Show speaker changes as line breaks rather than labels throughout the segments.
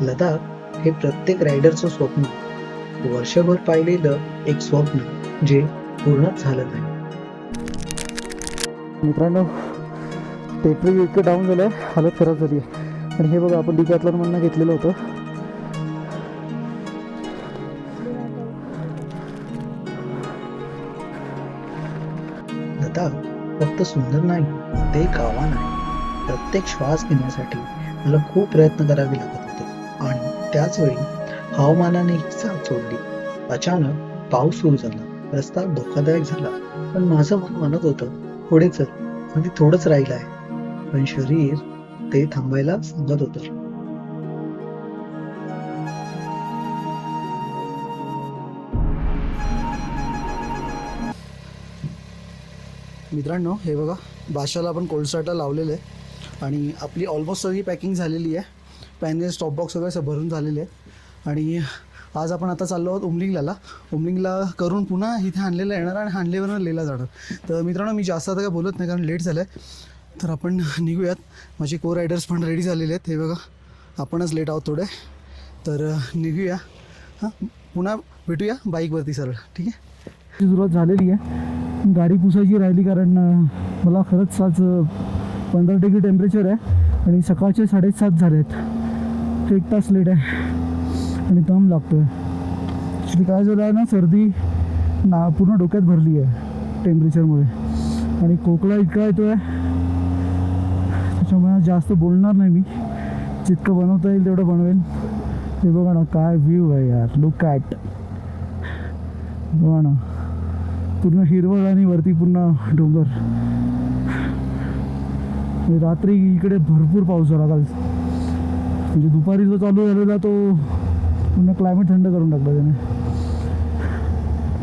लडाख हे प्रत्येक रायडरचं स्वप्न. वर्षभर पाहिलेलं एक स्वप्न जे पूर्णच झालं नाही.
मित्रांनो टेम्परेचर इतकं डाऊन झालं आहे हालत खराब झाली आहे आणि हे बघा आपण डिकॅथलॉनमधनं घेतलेलं होतं.
लडाख फक्त सुंदर नाही ते आव्हान आहे. प्रत्येक श्वास घेण्यासाठी मला खूप प्रयत्न करावे लागत त्याचवेळी त्याच वेळी हवामानाने साथ सोडली अचानक पाऊस सुरू झाला. रस्ता धोकादायक झाला. पण माझं मन म्हणत होतं पुढे चल. म्हणजे थोडंच राहिलं आहे. पण शरीर ते थांबायला सांगत होतं.
मित्रांनो हे बघा बादशाला आपण कोल्डस्टार्टला लावलेलं आहे. आणि आपली ऑलमोस्ट सगळी पॅकिंग झालेली आहे. पॅनेल स्टॉप बॉक्स वगैरे असं भरून झालेले आहेत. आणि आज आपण आता चाललो आहोत उमलिंगला उमलिंगला करून पुन्हा इथे हाणलेला येणार आणि हाणलेवरनं लेला जाणार. तर मित्रांनो मी जास्त आता काय बोलत नाही कारण लेट झालं आहे तर आपण निघूयात. माझे को रायडर्स पण रेडी झालेले आहेत. हे बघा आपणच लेट आहोत थोडे. तर निघूया. हां पुन्हा भेटूया बाईकवरती सरळ. ठीक आहे? सुरुवात झालेली आहे. गाडी पुसायची राहिली कारण मला खरंच आज पंधरा डिग्री टेम्परेचर आहे आणि सकाळचे साडेसात झाले आहेत एक तास लेट आहे. आणि दम लागतो आहे ॲक्च्युली काय झालं आहे ना सर्दी ना पूर्ण डोक्यात भरली आहे टेम्परेचरमुळे आणि खोकला इतका येतो आहे त्याच्यामुळे जास्त बोलणार नाही मी. जितकं बनवता येईल तेवढं बनवेल हे बघा ना काय व्ह्यू आहे यार. लुक ॲट बघा ना. पूर्ण हिरवळ आणि वरती पूर्ण डोंगर. रात्री इकडे भरपूर पाऊस झाला काल. म्हणजे दुपारी जो चालू झालेला तो पूर्ण क्लायमेट थंड करून टाकला त्याने.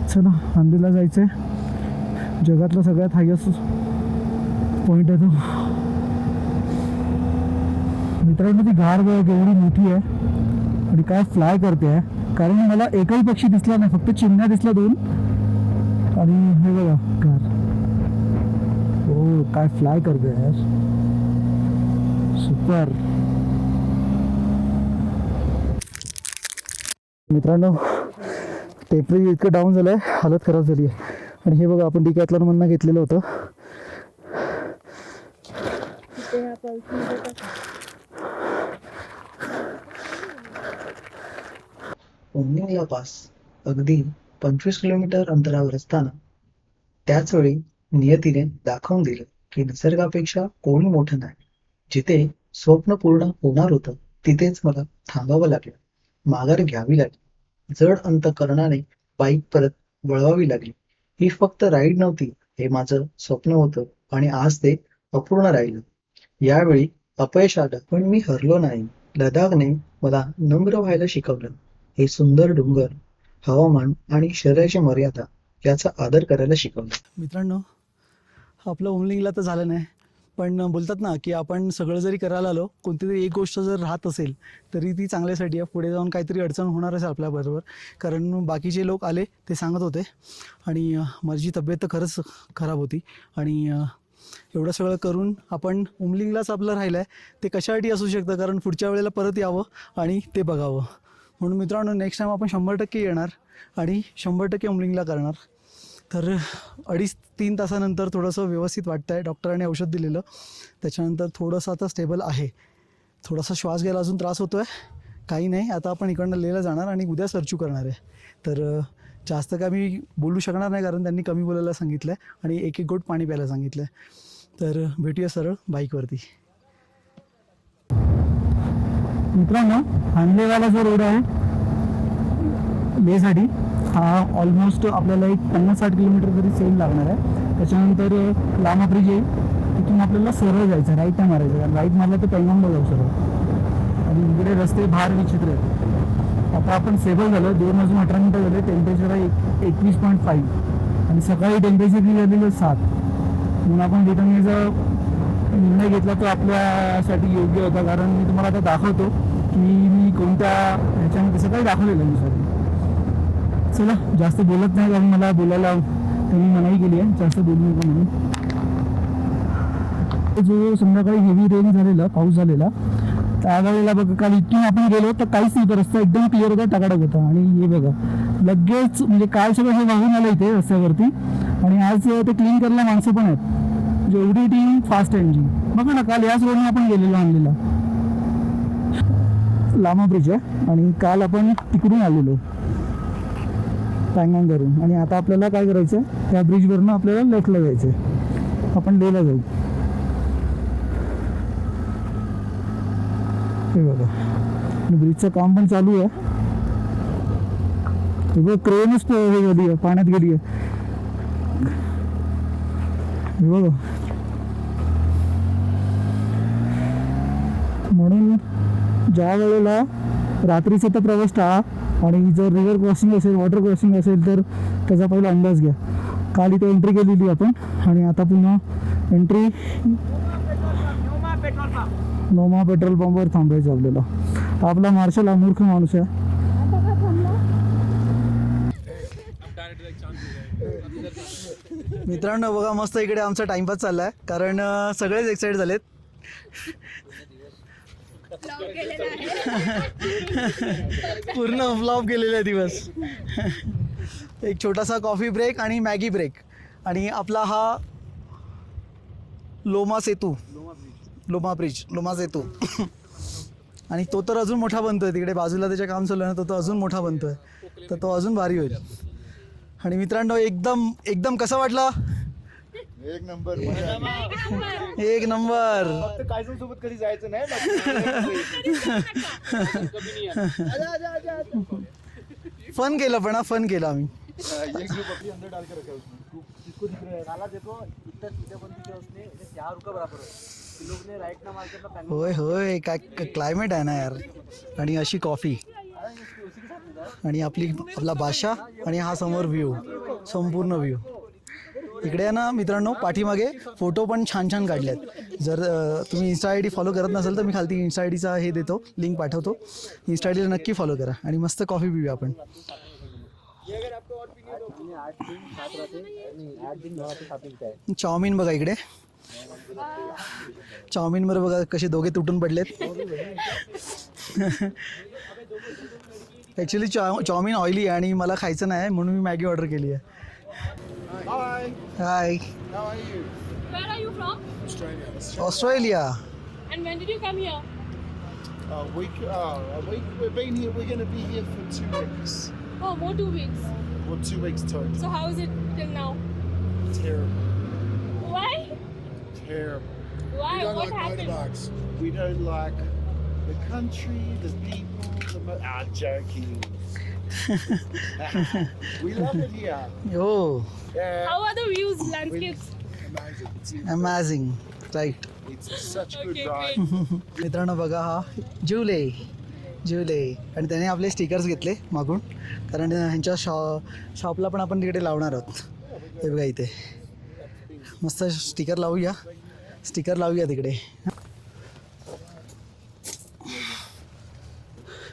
चला नांदेडला जायचं आहे जगातला सगळ्यात हायस्ट पॉईंट आहे तो. मित्रांनो ती गार बघ एवढी मोठी आहे आणि काय फ्लाय करते आहे. कारण मला एकही पक्षी दिसला नाही फक्त चिमण्या दिसल्या दोन. आणि हे बघा कार हो काय फ्लाय करते यार. सुपर मित्रांनो टेम्परेचर इतकं डाऊन झालं आहे हालत खराब झाली आहे आणि हे बघा आपण डिकॅथलॉनमधनं घेतलेलं होतं.
उमलिंगला पास अगदी पंचवीस किलोमीटर अंतरावर असताना त्याच वेळी नियतीने दाखवून दिलं की निसर्गापेक्षा कोणी मोठं नाही. जिथे स्वप्न पूर्ण होणार होतं तिथेच मला थांबावं लागलं. माघार घ्यावी लागली. जड अंतकरणाने बाईक परत वळवावी लागली. ही फक्त राईड नव्हती हे माझं स्वप्न होतं आणि आज ते अपूर्ण राहिलं. यावेळी अपयश आलं पण मी हरलो नाही. लडाखने मला नम्र व्हायला शिकवलं. हे सुंदर डोंगर हवामान आणि शरीराची मर्यादा याचा आदर करायला शिकवलं.
मित्रांनो आपलं ओमलिंगला तर झालं नाही. पण बोलतात ना की आपण सगळं जरी करायला आलो कोणती तरी एक गोष्ट जर राहत असेल तरी ती चांगल्यासाठी आहे पुढे जाऊन काहीतरी अडचण होणारच आहे आपल्याबरोबर कारण बाकीचे लोक आले ते सांगत होते. आणि माझी तब्येत तर खरंच खराब होती. आणि एवढं सगळं करून आपण उमलिंगलाच आपलं राहिलं आहे ते कशासाठी असू शकतं? कारण पुढच्या वेळेला परत यावं आणि ते बघावं. म्हणून मित्रांनो नेक्स्ट टाईम आपण शंभर टक्के येणार आणि शंभर टक्के उमलिंगला करणार. तर अडीच तीन तासानंतर थोडंसं व्यवस्थित वाटतं आहे डॉक्टरांनी औषध दिलेलं. त्याच्यानंतर थोडंसं आता स्टेबल आहे. थोडासा श्वास घ्यायला अजून त्रास होतो आहे काही नाही. आता आपण इकडनं लेला जाणार आणि उद्या सर्चू करणार आहे. तर जास्त काय मी बोलू शकणार नाही कारण त्यांनी कमी बोलायला सांगितलं आहे आणि एक एक गोट पाणी प्यायला सांगितलं आहे तर भेटूया सरळ बाईकवरती. मित्रांनो खांदेवाला जो रोड आहे बेसाठी हा ऑलमोस्ट आपल्याला एक पन्नास साठ किलोमीटर तरी सेम लागणार आहे. त्याच्यानंतर लांबा ब्रिज आहे. तिथून आपल्याला सरळ जायचं राईट नाही मारायचं. कारण राईट मारलं तर पेंगांगला जाऊ सरळ. आणि इकडे रस्ते भार विचित्र आहेत. आता आपण सेबल झालं. दोन वाजून अठरा मिनटं झाले. टेम्परेचर आहे एक एकवीस पॉईंट फाईव्ह आणि सकाळी टेम्परेचर झालेलं सात. म्हणून आपण रिटर्न जर निर्णय घेतला तो आपल्यासाठी योग्य होता. कारण मी तुम्हाला आता दाखवतो की मी कोणत्या ह्याच्यामध्ये सकाळी दाखवलेलं मी सर चला जास्त बोलत नाही कारण मला बोलायला त्यांनी मनाई केली आहे. जास्त बोलू नका म्हणून. जो संध्याकाळी हेवी रेन झालेला पाऊस झालेला त्यावेळेला बघा काल इथून आपण गेलो तर काहीच नव्हतं. रस्ता एकदम क्लिअर होता टकाटक होता. आणि हे बघा लगेच म्हणजे काल सगळं हे वाहून आलं इथे रस्त्यावरती. आणि आज ते क्लीन करायला माणसं पण आहेत. म्हणजे एवढी टीम फास्ट आहे बघा ना काल याच रोडने आपण गेलेलो आणलेला. लामा ब्रिज आहे. आणि काल आपण तिकडून आलेलो. पॅंगॉंगवरून आणि आता आपल्याला काय करायचं आहे त्या ब्रिजवरनं आपल्याला लेफ्टला जायचं आहे आपण लेला जाऊ. हे बघा. ब्रिजचं काम पण चालू आहे. बघ क्रेनच हे गेली आहे पाण्यात गेली आहे बघ. म्हणून ज्या वेळेला रात्रीचा तर प्रवास टाळा आणि जर रिव्हर क्रॉसिंग असेल वॉटर क्रॉसिंग असेल तर त्याचा पहिला अंदाज घ्या. काल इथे एंट्री केलेली आपण. आणि आता पुन्हा एंट्री नोमा पेट्रोल पंपवर थांबायचं आपल्याला. आपला मार्शल हा मूर्ख माणूस आहे. मित्रांनो बघा मस्त इकडे आमचा टाइमपास चाललाय. कारण सगळेच एक्साइट झालेत. पूर्ण फ्लॉप गेलेले दिवस. एक छोटासा कॉफी ब्रेक आणि मॅगी ब्रेक आणि आपला हा लोमा सेतू. लोमा ब्रिज लोमा सेतू. आणि तो तर अजून मोठा बनतोय. तिकडे बाजूला त्याच्या काम चालू आहे ना तो तो अजून मोठा बनतोय. तर तो अजून भारी होईल. आणि मित्रांनो एकदम एकदम कसा वाटला?
एक नंबर.
एक नंबर.
फक्त कायझन सोबत कधी जायचं नाही
फन केलं पण हा फन केलं आम्ही.
एक ग्रुप अपनी अंदर डाल के रखा है उसमें. ग्रुप जिसको दिख रहा है नाला देखो इतना सीधा बंद किया उसने इधर चार रुका बराबर है. लोग ने राइट ना मार के अपना पैंगो
होय होय काय क्लायमेट आहे ना यार. आणि अशी कॉफी आणि आपली आपला भाषा आणि हा समोर व्ह्यू संपूर्ण व्ह्यू इकडे आहे ना मित्रांनो पाठीमागे फोटो पण छान छान काढले आहेत जर तुम्ही इन्स्टा आय डी फॉलो करत नसाल तर मी खालती इन्स्टा आय डीचा हे देतो लिंक पाठवतो. इन्स्टा आय डीला नक्की फॉलो करा आणि मस्त कॉफी पिऊया आपण. चाऊमिन बघा इकडे. चाऊमिनवर बघा कसे दोघे तुटून पडलेत. ॲक्च्युली चॉ चाऊमिन ऑइली आहे आणि मला खायचं नाही म्हणून मी मॅगी ऑर्डर केली आहे.
Hi.
Hi.
How are you?
Where are you from?
Australia. Australia. Australia.
And when did you come here?
A week. Uh, a week. We've been here. We're going to be here for two weeks.
Oh, more two weeks.
Well, two weeks total.
So how is it till now?
Terrible.
Why?
Terrible.
Why? We don't what like happened? Motorbikes.
We don't like the country, the people. The mo- ah, joking. we love it here.
हो
Yeah.
How are the views, landscapes?
Amazing. It's,
amazing right
it's such good
Okay, great.
मित्रांनो बघा हा July. July. आणि त्याने आपले stickers घेतले मागून. कारण ह्यांच्या शॉ शॉपला पण आपण तिकडे लावणार आहोत. हे बघा इथे. मस्त स्टिकर लावूया. स्टिकर लावूया तिकडे.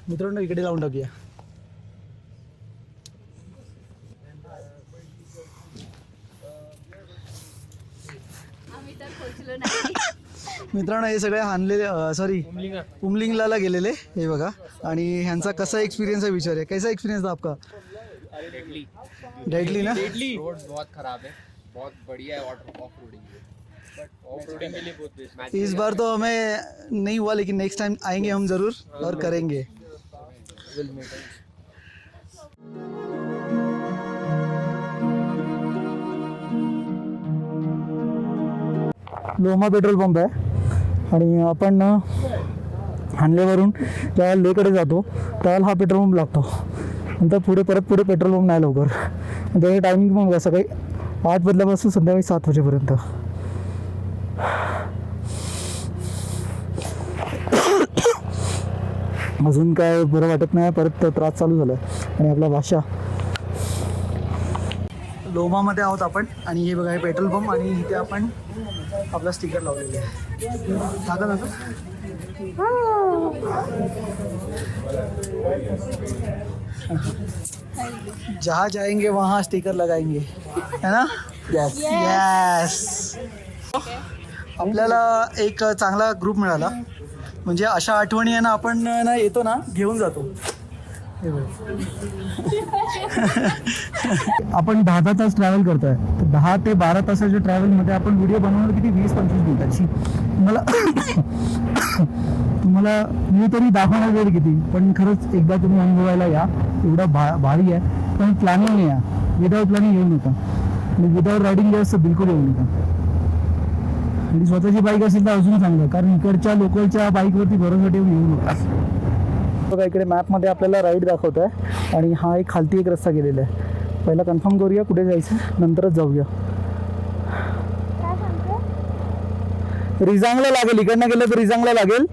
मित्रांनो इकडे लावून टाकूया. मित्रांनो हे सगळे हानलेले सॉरी उमलिंगला गेलेले हे बघा. आणि ह्यांचा कसा एक्सपिरियन्स आहे विचार आहे कैसा एक्सपिरियन्स था आपका? डेडली ना?
रोड बहुत खराब है. बहुत बढ़िया है ऑफ रोडिंग
इस बार तो हमें नहीं हुआ लेकिन नेक्स्ट टाइम आएंगे हम ज़रूर और करेंगे. लोमा पेट्रोल पंप आहे. आणि आपण हानलेवरून त्या लेकडे जातो. त्यावेळेला हा पेट्रोल पंप लागतो. नंतर पुढे परत पुढे पेट्रोल पंप नाही लवकर. त्याचं टायमिंग पण बघा सकाळी आठ वाजल्यापासून संध्याकाळी सात वाजेपर्यंत. अजून काय बरं वाटत नाही. परत त्रास चालू झाला आणि आपला भाषा लोमामध्ये आहोत आपण आणि हे बघा हे पेट्रोल पंप आणि इथे आपण आपला स्टिकर लावलेला आहे. दादा दादा? जहाँ जाएंगे वहाँ स्टिकर लगाएंगे. है ना? यस यस आपल्याला एक चांगला ग्रुप मिळाला. म्हणजे अशा आठवणी आहे ना आपण ना येतो ना घेऊन जातो. आपण दहा दहा तास ट्रॅव्हल करतोय. तर दहा ते बारा तासाच्या ट्रॅव्हलमध्ये आपण व्हिडिओ बनवणार किती? वीस पंचवीस मिनिटाची तुम्हाला तुम्हाला मी तरी दाखवणार वेळ किती? पण खरंच एकदा तुम्ही अनुभवायला या. एवढं भा भारी आहे. पण प्लॅनिंग या विदाऊट प्लॅनिंग येऊ नका. आणि विदाऊट रायडिंग जास्त बिलकुल येऊ नका. आणि स्वतःची बाईक असेल तर अजून चांगलं कारण इकडच्या लोकलच्या बाईकवरती भरोसा ठेवून येऊ नका. बघा इकडे मॅपमध्ये आपल्याला राईड दाखवत आहे आणि हा एक खालती एक रस्ता गेलेला आहे. पहिला कन्फर्म करूया कुठे जायचं नंतरच जाऊया. रिजांगला लागेल इकडनं गेलं तर रिजांगला लागेल.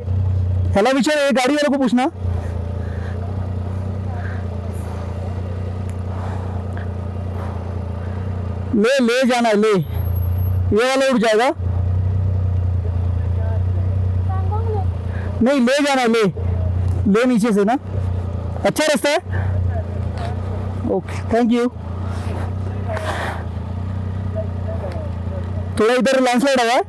ह्याला विचार गाडीवर नको पुसना ले ले जाना ले. ये वाला उठ जाएगा. नहीं ले जाना ले. ले नीचे से ना? अच्छा रास्ता है ओके थैंक यू थोडा इधर लँडस्लाईड हवा आहे.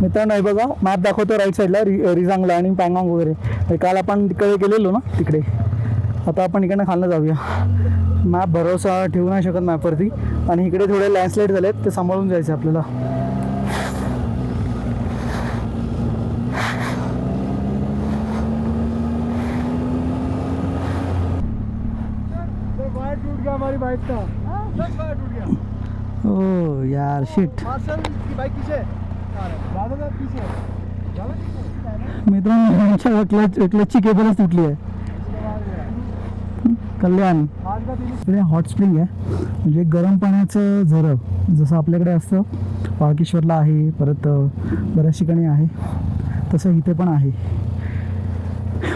मित्रांनो हे बघा मॅप दाखवतो राईट साईडला रि रिझांगला आणि पँगांग वगैरे. काल आपण तिकडे गेलेलो ना तिकडे. आता आपण इकडनं खालनं जाऊया. मॅप भरोसा ठेवू नाही शकत मॅपवरती आणि इकडे थोडे लँडस्लाईड झाले आहेत ते सांभाळून जायचं आपल्याला. ओ यार शिट मित्रांनो यांच्या क्लच क्लचची केबलच तुटली आहे. कल्याण. इकडे हॉट स्प्रिंग आहे. म्हणजे गरम पाण्याचं झरं जसं आपल्याकडे असतं. वाळकेश्वरला आहे परत बऱ्याच ठिकाणी आहे. तसं इथे पण आहे.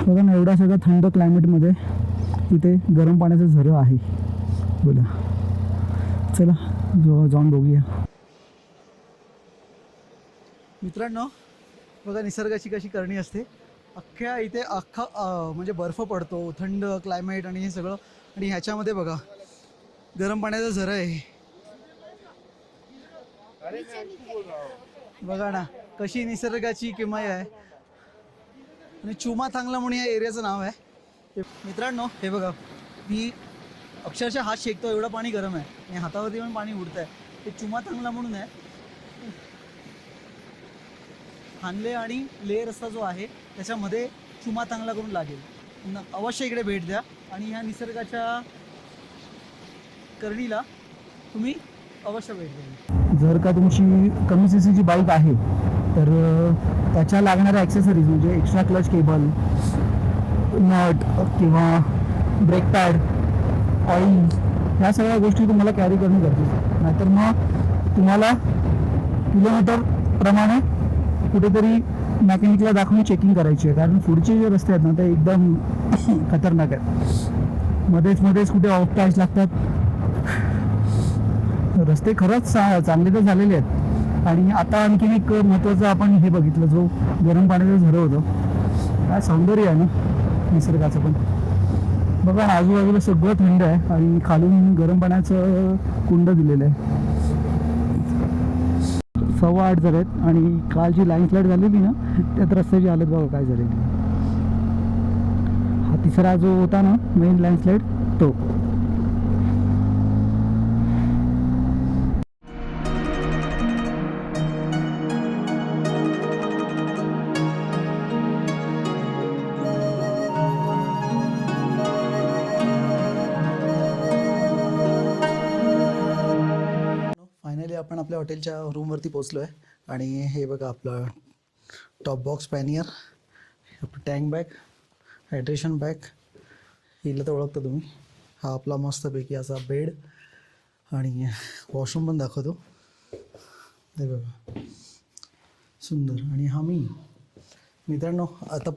बघा ना एवढा सगळं थंड क्लायमेटमध्ये इथे गरम पाण्याचं झरं आहे. बोला. चला जाऊन बघूया. मित्रांनो बघा निसर्गाची कशी करणी असते. अख्ख्या इथे अख्खा म्हणजे बर्फ पडतो थंड क्लायमेट आणि हे सगळं. आणि ह्याच्यामध्ये बघा गरम पाण्याचा झरा आहे. बघा ना कशी निसर्गाची किमया आहे. आणि चुमा थांगला म्हणून या एरियाचं नाव आहे. हे- मित्रांनो हे बघा मी अक्षरशः हात शेकतो एवढं पाणी गरम आहे. आणि हातावरती पण पाणी उडत आहे ते चुमा थांगला म्हणून आहे. हानले आणि ले रस्ता जो आहे त्याच्यामध्ये चुमा चांगला करून लागेल. अवश्य इकडे भेट द्या. आणि ह्या निसर्गाच्या करणीला तुम्ही अवश्य भेट द्या. जर का तुमची कमी सी सीची बाईक आहे तर त्याच्या लागणाऱ्या ॲक्सेसरीज म्हणजे एक्स्ट्रा क्लच केबल नट किंवा ब्रेक पॅड ऑइल्स ह्या सगळ्या गोष्टी तुम्हाला कॅरी करणं गरजेचं नाहीतर मग तुम्हाला किलोमीटर प्रमाणे कुठेतरी मॅकॅनिकला दाखवून चेकिंग करायची आहे. कारण पुढचे जे रस्ते आहेत ना ते एकदम खतरनाक आहेत. मध्येच मध्येच कुठे ऑफ टाईज लागतात. रस्ते खरंच चांगले तर झालेले आहेत. आणि आता आणखीन एक महत्त्वाचं आपण हे बघितलं जो गरम पाण्याचं झरं होतं. काय सौंदर्य आहे ना निसर्गाचं पण. बघा आजूबाजूला सगळं थंड आहे आणि खालून गरम पाण्याचं कुंड दिलेलं आहे. सव्वा आठ झालेत आणि काल जी लाईन स्लाईड झालेली ना त्यात रस्त्याची हालत बघा काय झालेली हा तिसरा जो होता ना मेन लँडस्लाईड तो. आपल्या हॉटेलच्या रूमवरती पोचलो आहे आणि हे बघा आपलं टॉप बॉक्स पॅनियर आपलं टँक बॅग हायड्रेशन बॅग हिला तर ओळखता तुम्ही. हा आपला मस्तपैकी असा बेड आणि वॉशरूम पण दाखवतो. हे बघा. सुंदर. आणि हा मी. मित्रांनो आता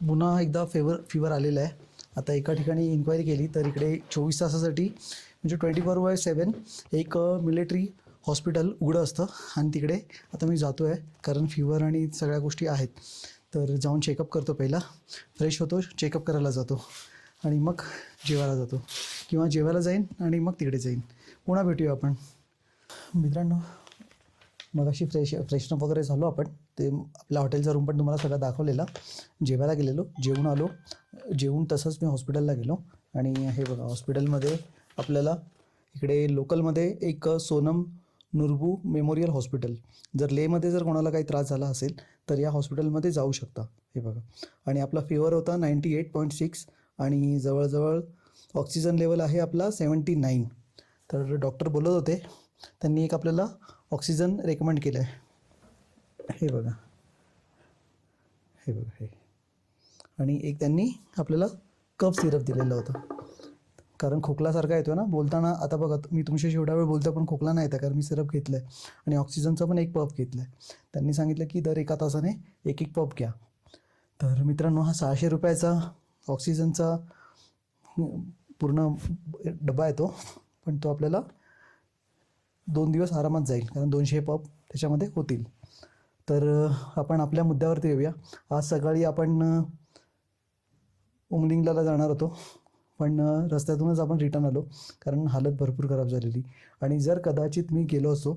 पुन्हा एकदा फेवर फिवर आलेला आहे. आता एका ठिकाणी इन्क्वायरी केली तर इकडे चोवीस तासासाठी म्हणजे ट्वेंटी फोर बाय सेवन एक मिलिटरी हॉस्पिटल उघडं असतं आणि तिकडे आता मी जातो आहे कारण फिवर आणि सगळ्या गोष्टी आहेत. तर जाऊन चेकअप करतो पहिला. फ्रेश होतो चेकअप करायला जातो आणि मग जेवायला जातो. किंवा जेवायला जाईन आणि मग तिकडे जाईन. पुन्हा भेटूया आपण. मित्रांनो मग अशी फ्रेश फ्रेशनअप वगैरे झालो आपण. ते आपल्या हॉटेलचा रूम पण तुम्हाला सगळा दाखवलेला. जेवायला गेलेलो जेवून आलो. जेवून तसंच मी हॉस्पिटलला गेलो. आणि हे बघा हॉस्पिटलमध्ये आपल्याला इकडे लोकलमध्ये एक सोनम नुरबू मेमोरियल हॉस्पिटल. जर लेमध्ये जर कोणाला काही त्रास झाला असेल तर या हॉस्पिटलमध्ये जाऊ शकता. हे बघा. आणि आपला फिवर होता नाईंटी एट पॉईंट सिक्स आणि जवळजवळ ऑक्सिजन लेवल आहे आपला सेवन्टी नाईन तर डॉक्टर बोलत होते. त्यांनी एक आपल्याला ऑक्सिजन रेकमेंड केलं आहे हे बघा. हे बघा हे. आणि एक त्यांनी आपल्याला कफ सिरप दिलेला होता. कारण खोकलासारखा येतो ना. बोलताना आता बघा मी तुमच्याशी एवढा वेळ बोलतो पण खोकला नाही येतं कारण मी सिरप घेतलं आहे आणि ऑक्सिजनचा पण एक पप घेतला आहे त्यांनी सांगितलं की दर एका तासाने एक एक पप घ्या. तर मित्रांनो हा सहाशे रुपयाचा ऑक्सिजनचा पूर्ण डबा येतो पण तो आपल्याला दोन दिवस आरामात जाईल कारण दोनशे पप त्याच्यामध्ये होतील. तर आपण आपल्या मुद्द्यावरती येऊया. आज सकाळी आपण उमलिंगला जाणार होतो. पण रस्त्यातूनच आपण रिटर्न आलो कारण हालत भरपूर खराब झालेली. आणि जर कदाचित मी गेलो असतो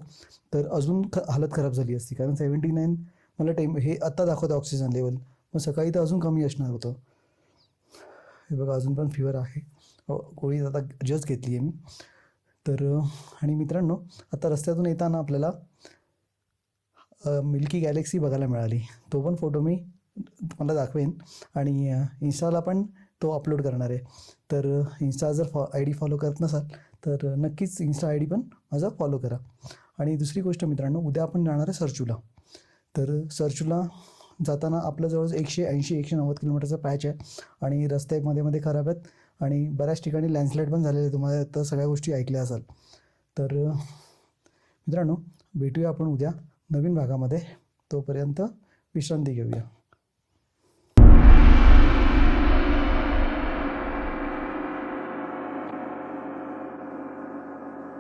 तर अजून ख हालत खराब झाली असती. कारण सेवन्टी नाईन मला टेम हे आत्ता दाखवतं ऑक्सिजन लेवल मग सकाळी तर अजून कमी असणार होतं. हे बघा अजून पण फिवर आहे. गोळी आता जस्ट घेतली आहे मी. तर आणि मित्रांनो आता रस्त्यातून येताना आपल्याला मिल्की गॅलेक्सी बघायला मिळाली. तो पण फोटो मी तुम्हाला दाखवेन. आणि इन्स्टाला पण तो अपलोड करणार आहे. तर इन्स्टा जर फॉ आय डी फॉलो करत नसाल तर नक्कीच इन्स्टा आय डी पण माझा फॉलो करा. आणि दुसरी गोष्ट मित्रांनो उद्या आपण जाणार आहे सरचूला तर सरचूला जाताना आपलं जवळ एकशे ऐंशी एकशे नव्वद किलोमीटरचा पॅच आहे आणि रस्ते मध्ये मध्ये खराब आहेत आणि बऱ्याच ठिकाणी लँडस्लाईड पण झालेले आहे. तुम्हाला तर सगळ्या गोष्टी ऐकल्या असाल. तर मित्रांनो भेटूया आपण उद्या नवीन भागामध्ये. तोपर्यंत विश्रांती घेऊया.